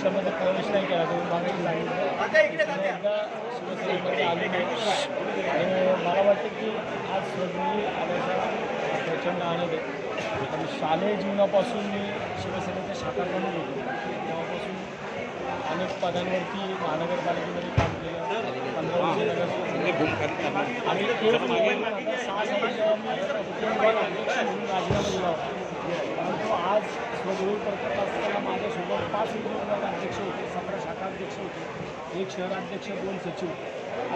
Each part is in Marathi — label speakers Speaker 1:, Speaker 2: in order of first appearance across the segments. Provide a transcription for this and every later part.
Speaker 1: पक्षामध्ये प्रवेश नाही केला तुम्ही मागे सांगितलं एकदा शिवसेनेमध्ये आले नाही. आणि मला वाटतं की आज सगळी आल्याचा प्रचंड आनंद आहे. पण शालेय जीवनापासून मी शिवसेनेच्या शाखा म्हणून होतो तेव्हापासून अनेक पदांवरती महानगरपालिकेमध्ये काम केलं. पंधरा वर्ष आणि तेच सहा जेव्हा मी राजीनामा दिला होता. आज स्वगृही करत असताना माझ्यासोबत पाच विभाग अध्यक्ष होते. सतरा शाखा अध्यक्ष होते. एक शहराध्यक्ष दोन सचिव.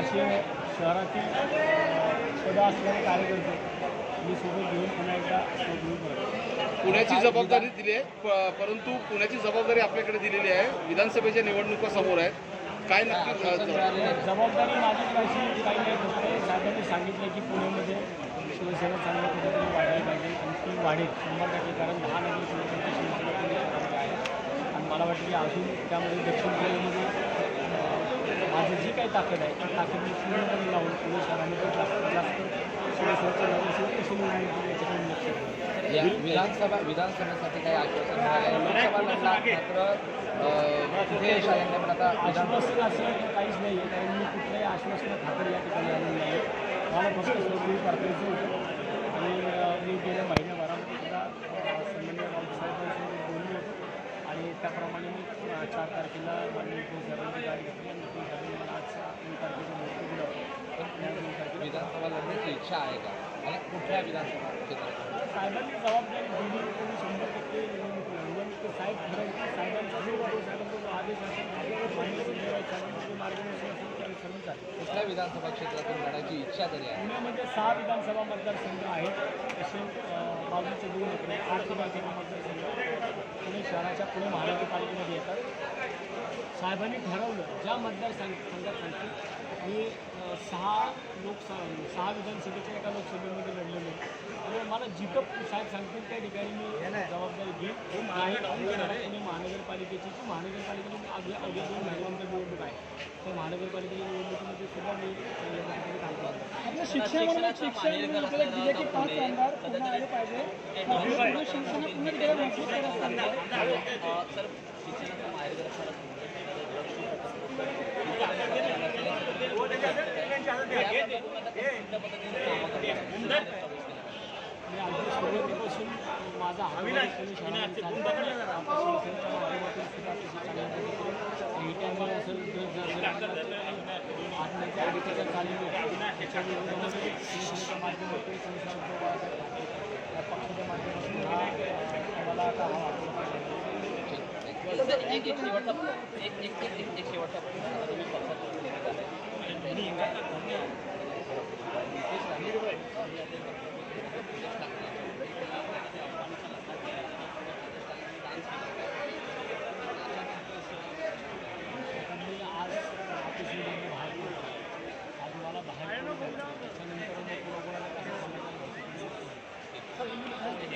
Speaker 1: असे शहरातील पदं असलेले कार्यकर्ते मी सोबत घेऊन पुन्हा एकदा स्वगृही करतो.
Speaker 2: पुण्याची जबाबदारी दिली आहे परंतु पुण्याची जबाबदारी आपल्याकडे दिलेली आहे. विधानसभेच्या निवडणुका समोर आहेत. काय नक्की
Speaker 1: जबाबदारी माझी काही नाही. फक्त साहेबांनी सांगितलं की पुण्यामध्ये शिवसेना चांगल्या वाढेल शंभर टक्के कारण दहा नगर शिवसेना शिवसेना पुणे शहरामध्ये आहे. आणि मला वाटतं की अजून त्यामध्ये दक्षिण अं, माझी जी काही ताकद आहे ती ताकद मी पूर्णपणे लावून पुणे शहरामध्ये जास्तीत जास्त.
Speaker 3: या विधानसभा विधानसभेसाठी काही आश्वासन लोकसभा लढला मात्र तिथे यश आलं नाही. पण आता
Speaker 1: आश्वासन असं काहीच नाही आहे. कारण मी कुठल्याही आश्वासना खातर या ठिकाणी आलेलं नाही आहे. मला फक्त स्वरूपी पाठवायचं होतं आणि अं, मी गेल्या महिन्याभरामध्ये सुद्धा अं, सन्माननीय राऊतसाहेबांसोबत बोललो होतो आणि त्याप्रमाणे मी अं, चार तारखेला माननीय उद्धव साहेबांची गाडी घेतली आणि उद्धव साहेबांनी मला आज तीन तारखेचा मुहूर्त दिला होता तर त्या तीन
Speaker 3: विधानसभा लढण्याची इच्छा आहे का? आणि कुठल्या विधानसभा क्षेत्रात?
Speaker 1: साहेबांनी जबाबदारी दिली त्यांनी शंभर टक्के निवडणूक लढवली आणि ते साहेब ठरवतील साहेबांचा जो बाबा साहेबांचा जो आदेश असेल मान्य संजय राऊत साहेबांचं जे मार्गदर्शन असेल त्याने सर्व चालेल
Speaker 3: कुठल्या विधानसभा क्षेत्रातून लढायची इच्छा तरी आहे?
Speaker 1: पुण्यामध्ये सहा विधानसभा मतदारसंघ आहेत. तसे बाजूचे दोन इकडे आठ विधानसभा मतदारसंघ. पुणे शहराच्या पुणे महानगरपालिकेमध्ये येतात. साहेबांनी ठरवलं ज्या मतदारसंघ संघात सांगतील मी सहा लोकसभा सहा विधानसभेच्या एका लोकसभेमध्ये लढलेलो आहे. आणि मला जिथं साहेब सांगतील त्या ठिकाणी मी जबाबदारी घेईन. नाही पुणे महानगरपालिकेची जी महानगरपालिकेची अवघ्या अवघ्या दोन महिन्यांची निवडणूक आहे. त्या महानगरपालिकेच्या निवडणुकीमध्ये सुद्धा मी चांगल्या प्रकारे काम करतो
Speaker 4: आपल्या शिक्षणामध्ये शिक्षण आपल्याला दिले की पाच आमदार पुन्हा आले पाहिजे पूर्ण शिवसेना पुन्हा एकदा मजबूत करत चालली आहे.
Speaker 1: मी अगदी सुरुवातीपासून माझा माध्यमातून असेल आत्महत्या आगीच्या चालू त्याच्या माध्यमातून पक्षाच्या माध्यमातून आता
Speaker 3: एक एक शेवटचा एक एक एक एक एक शेवटचा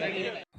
Speaker 1: बाहेर